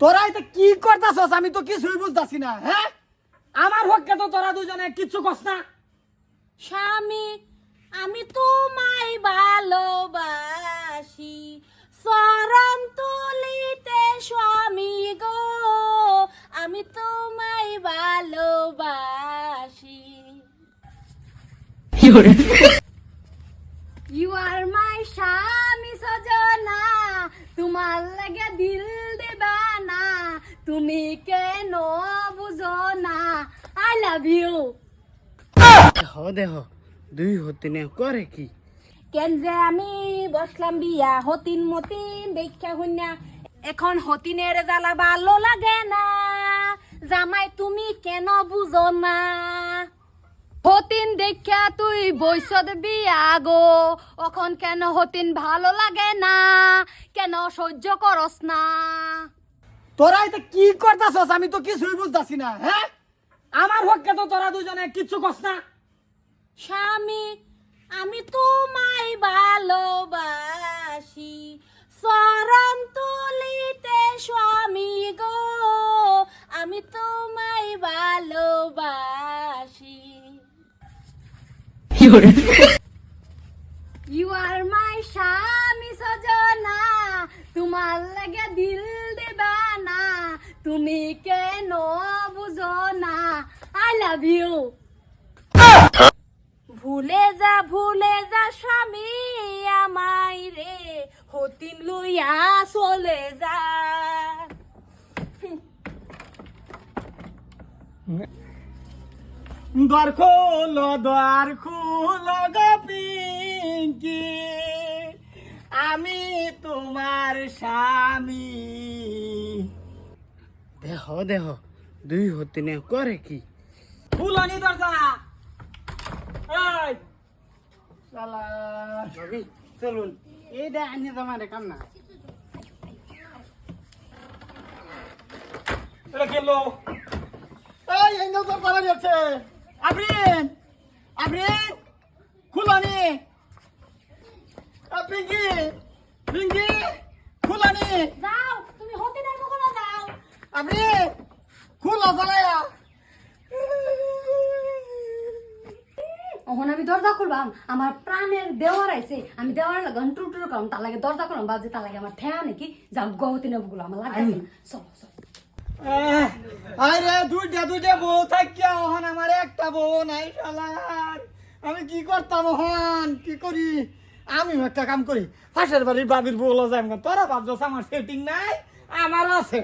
তোরা এটা কি করতাছস? আমি তো কিছুই বুঝতাছি না হ্যাঁ? আমার পক্ষে তো তোরা দুজনে কিচ্ছু কস না। স্বামী, আমি তোমায় ভালোবাসি। শরণ তুলিতে স্বামী গো, আমি তোমায় ভালোবাসি। ইউ আর মাই স্বামী সজনা, তোমার লাগে দিল তুমি কেন বুঝো না? আই লাভ ইউ দেহ দেহ দুই হতে নে করে কি? কেন যে আমি বসলাম বিয়া? হতিন মতিন দেখা শুনিয়া এখন হতিনের জ্বালা ভালো লাগে না। জামাই তুমি কেন বুঝো না? হতিন দেখা তুই বৈশদ বিয়া গো। এখন কেন হতিন ভালো লাগে না? কেন সহ্য করস না? তোরা এটা কি করতাছস? আমি তো কিছুই বুঝতাছি না হ্যাঁ? আমার পক্ষে তো তোরা দুজনে কিচ্ছু কস না। স্বামী আমি তোমায় ভালোবাসি। শরণ তুলিতে স্বামী গো আমি তোমায় ভালোবাসি। ইউ আর মাই স্বামী সজনা তোমার লাগে দিল তুমি কেন বুঝো না? আই লাভ ইউ ভুলে যা ভুলে যা স্বামী আমায় রে। হতিন লইয়া চলে যা। দ্বার খোল দ্বার খোল আমি তোমার স্বামী। দেহ দুই হতে নে করে কি? ফুলানি দরজা! এই! শালা! চলুন। এইটা আনিয়ে তোমার কাম না। এটা গেলো এই নাও তোর পালা যাচ্ছে। আবরিন আবরিন খুলানি পিঙ্কি! পিঙ্কি! খুলানি তুমি হতিনের মুখে যাও আবরিন খুলা চালায়া ওখানে আমি দরজা খুলবাম আমার প্রাণের দেওয়ার আইছে। আমি দেওয়ার লাগান টুর টুর করলাম তার লাগে দরজা করলাম বাজে তার লাগে আমার ঠেয়া নাকি যাও গহতিনের বুকুলো আমার লাগে চলো চলো। আরে দুইটা দুইটা বউ থাকিয়া ওহন আমার একটা বউ নাই শালার আমি কি করতাম ওহন কি করি? আমি একটা কাম করি। পাশের বাড়ির বাবির বউ যাই তোরা ভাবছ আমার সেটিং নাই আমার আছে।